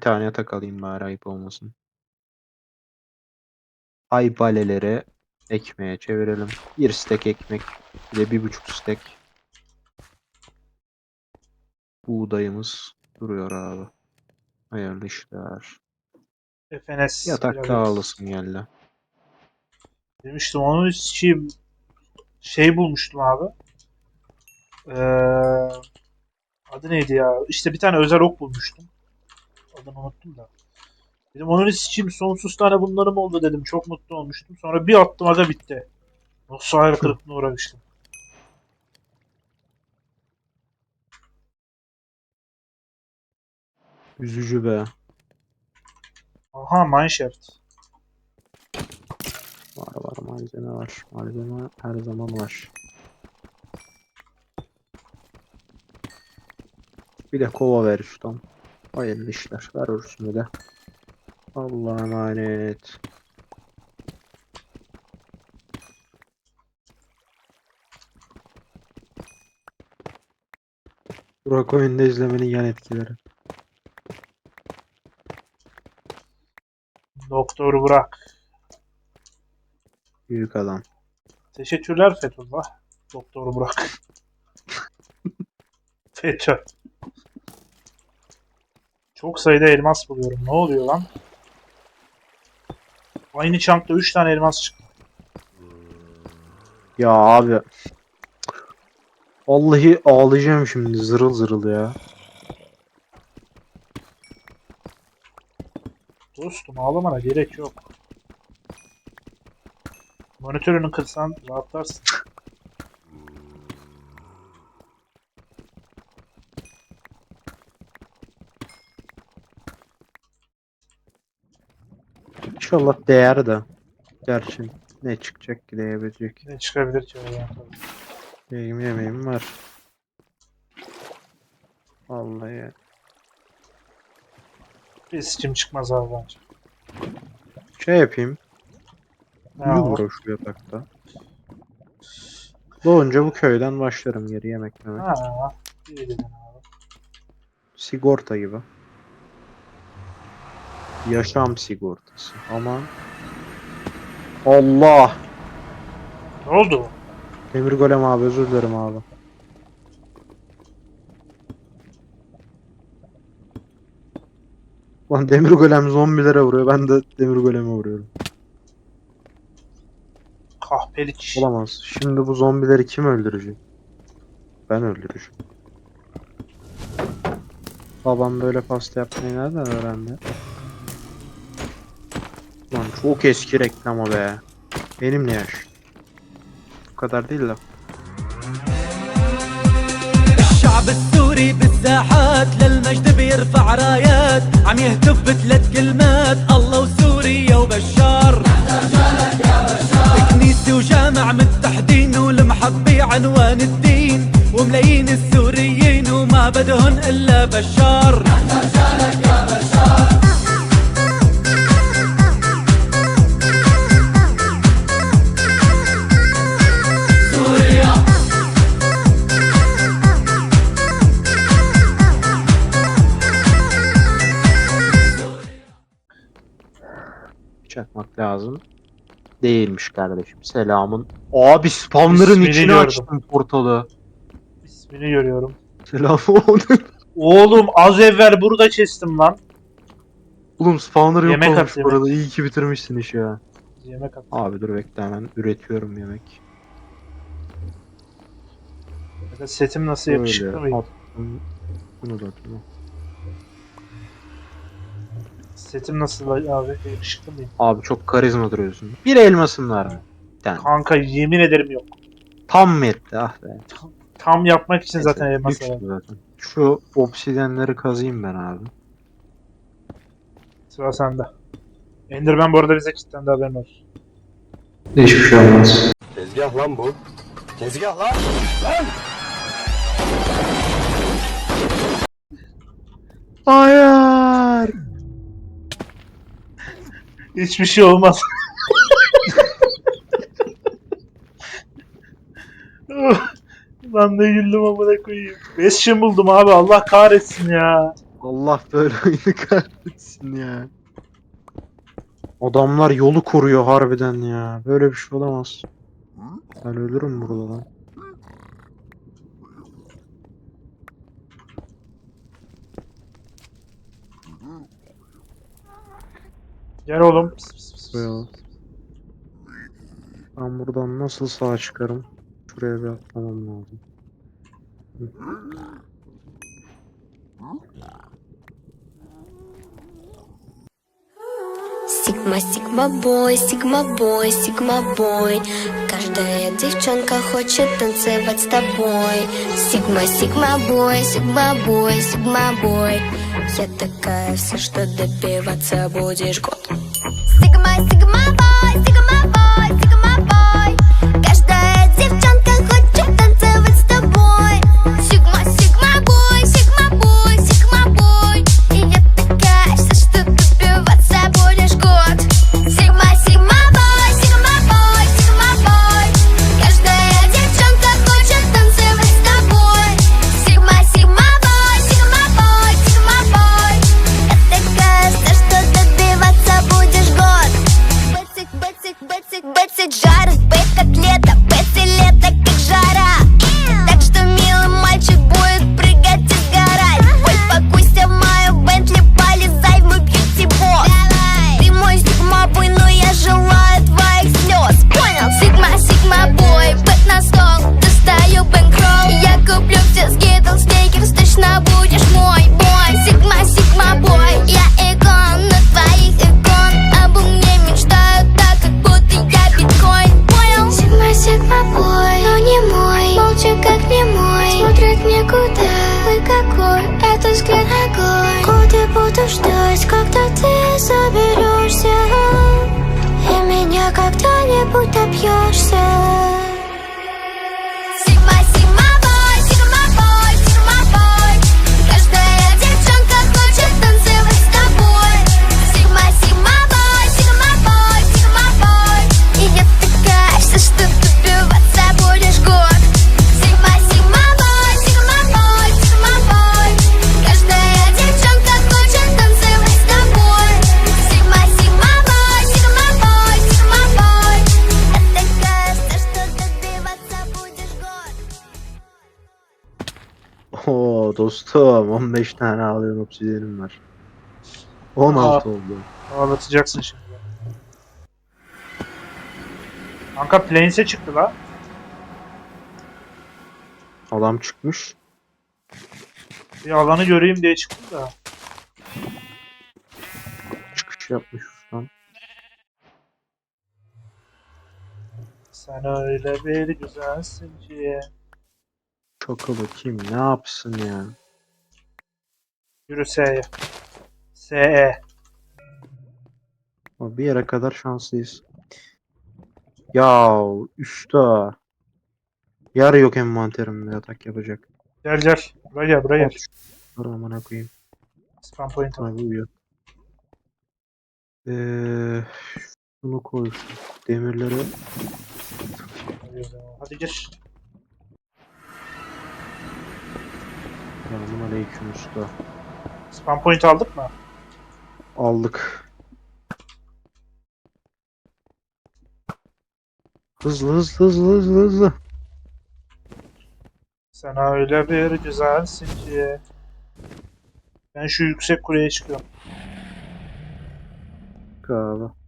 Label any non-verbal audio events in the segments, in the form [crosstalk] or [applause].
Bir tane yatak alayım bari ayıp olmasın. Ay baleleri ekmeğe çevirelim. Bir stek ekmek. De bir buçuk stek. Buğdayımız duruyor abi. Hayırlı işler. FNS. Yatak biraz- dağılısın geldi. Demiştim onun için şey bulmuştum abi. Ee, adı neydi ya? İşte bir tane özel ok bulmuştum. Adını unuttum da. Dedim onun için sonsuz tane bunlarım oldu dedim. Çok mutlu olmuştum. Sonra bir attım aga bitti. Nasıl hayal [laughs] kırıklığına uğramıştım. Üzücü be. Aha mineshaft. Var var malzeme var. Malzeme her zaman var. Bir de kova ver ustam. Hayırlı işler. Ver ursunu de. Allah'a emanet. Burak oyunda izlemenin yan etkileri. Doktor Burak. Büyük adam. Teşekkürler Fethullah. Doktor Burak. [laughs] Fethullah. Çok sayıda elmas buluyorum. Ne oluyor lan? Aynı çankta 3 tane elmas çıktı. Ya abi. Vallahi ağlayacağım şimdi zırıl zırıl ya. Dostum ağlamana gerek yok. Monitörünü kırsan rahatlarsın. İnşallah değer de. Gerçi ne çıkacak ki değebilecek. Ne çıkabilir ki oradan tabii. Benim yemeğim var. Vallahi. Bir sikim çıkmaz abi bence. Şey yapayım. Var? var şu yatakta. Doğunca bu köyden başlarım geri yemek yemek. Ha, iyi dedin abi. Sigorta gibi. Yaşam sigortası ama Allah! Ne oldu? Demir golem abi özür dilerim abi. Lan demir golem zombilere vuruyor. Ben de demir goleme vuruyorum. Kahpelik. Olamaz. Şimdi bu zombileri kim öldürecek? Ben öldüreceğim. Babam böyle pasta yapmayı nereden öğrendi? Lan çok eski reklam o be. Benim ne yaş? Bu kadar değil de. الشعب السوري بالساحات للمجد بيرفع رايات عم يهتف بثلاث كلمات الله وسوريا وبشار كنيسة وجامع متحدين والمحبة عنوان الدين وملايين السوريين وما بدهن إلا بشار Çakmak lazım. Değilmiş kardeşim. Selamın. Abi spamların İsmini içine gördüm. açtım portalı. İsmini görüyorum. Selamın. [laughs] Oğlum az evvel burada kestim lan. Oğlum spawner yok Yemek olmuş at, bu arada. İyi ki bitirmişsin işi ya. Yemek at. Abi dur bekle hemen üretiyorum yemek. Setim nasıl yakışıklı attım. Bunu da atayım. Setim nasıl abi? Yakışıklı mıyım? Abi çok karizma duruyorsun. Bir elmasın var mı? Bir tane. Kanka yemin ederim yok. Tam mı etti ah be. Tam yapmak için zaten Neyse, elmas lüks var. zaten. Şu obsidyenleri kazıyım ben abi. Sıra sende. Enderman bu arada bize kilitlendi haberin olsun. Hiçbir şey olmaz. Tezgah lan bu. Tezgah lan. Hayır. Hiçbir şey olmaz. ben de güldüm amına koyayım. Bastion buldum abi Allah kahretsin ya. Allah böyle oyunu kahretsin ya. Adamlar yolu koruyor harbiden ya. Böyle bir şey olamaz. Ben ölürüm burada lan. Gel oğlum. Ben buradan nasıl sağ çıkarım? Şuraya bir atlamam lazım. Сигма, сигма бой, сигма бой, сигма бой. Каждая девчонка хочет танцевать с тобой. Сигма, сигма бой, сигма бой, сигма бой. Я такая вся, что добиваться будешь. Год Никуда Ой, какой это взгляд огонь Годы буду ждать, когда ты соберешься И меня когда-нибудь добьешься Oo dostum 15 tane alıyorum obsidiyenim var. 16 oldu. Ağlatacaksın şimdi. Kanka Plains'e çıktı la. Adam çıkmış. Bir alanı göreyim diye çıktı da. Çıkış yapmış ustam. Sen öyle bir güzelsin ki. Çakalı kim ne yapsın ya? Yürü S'ye. SE. Bir yere kadar şanslıyız. Ya usta. Yer yok envanterimde yatak yapacak. Gel gel. Buraya gel buraya gel. Dur amına koyayım. Spam point al. Uyuyor. Eee bunu koy. Demirleri Hadi gir. Selamun aleyküm usta. Spam point aldık mı? Aldık. Hızlı hızlı hızlı hızlı hızlı. Sen öyle bir güzelsin ki. Ben şu yüksek kuleye çıkıyorum. Kahve.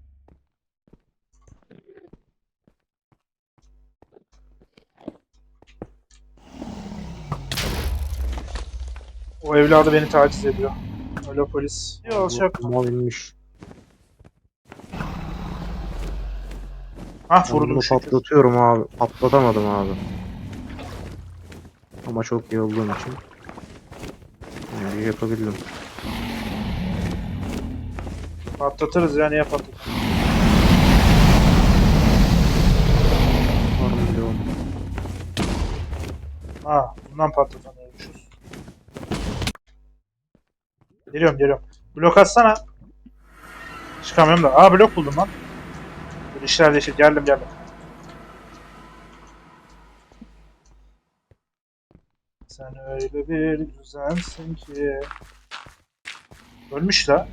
O evladı beni taciz ediyor. Öyle polis. Yok çok. Mal inmiş. Hah bunu vurdum şükür. patlatıyorum abi. Patlatamadım abi. Ama çok iyi olduğum için. Yani yapabildim. Patlatırız ya niye patlatırız? Var mı? Ha bundan patlatamıyormuşuz. Geliyorum geliyorum. Blok atsana. Çıkamıyorum da. Aa blok buldum lan. Dur işler değişir. Geldim geldim. Sen öyle bir güzelsin ki Ölmüş la.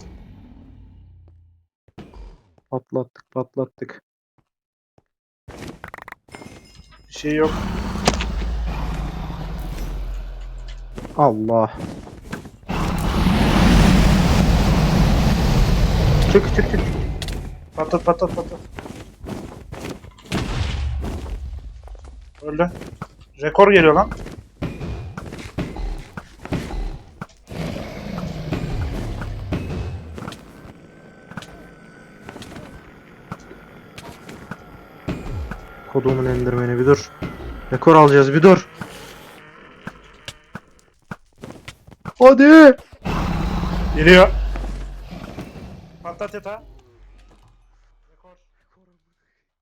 Patlattık patlattık. Bir şey yok. Allah. Çık çık çık. Patlat patlat patlat. Öldü. Rekor geliyor lan. Kodumun endirmeni bir dur. Rekor alacağız bir dur. Hadi. Geliyor. Patlat yatağı.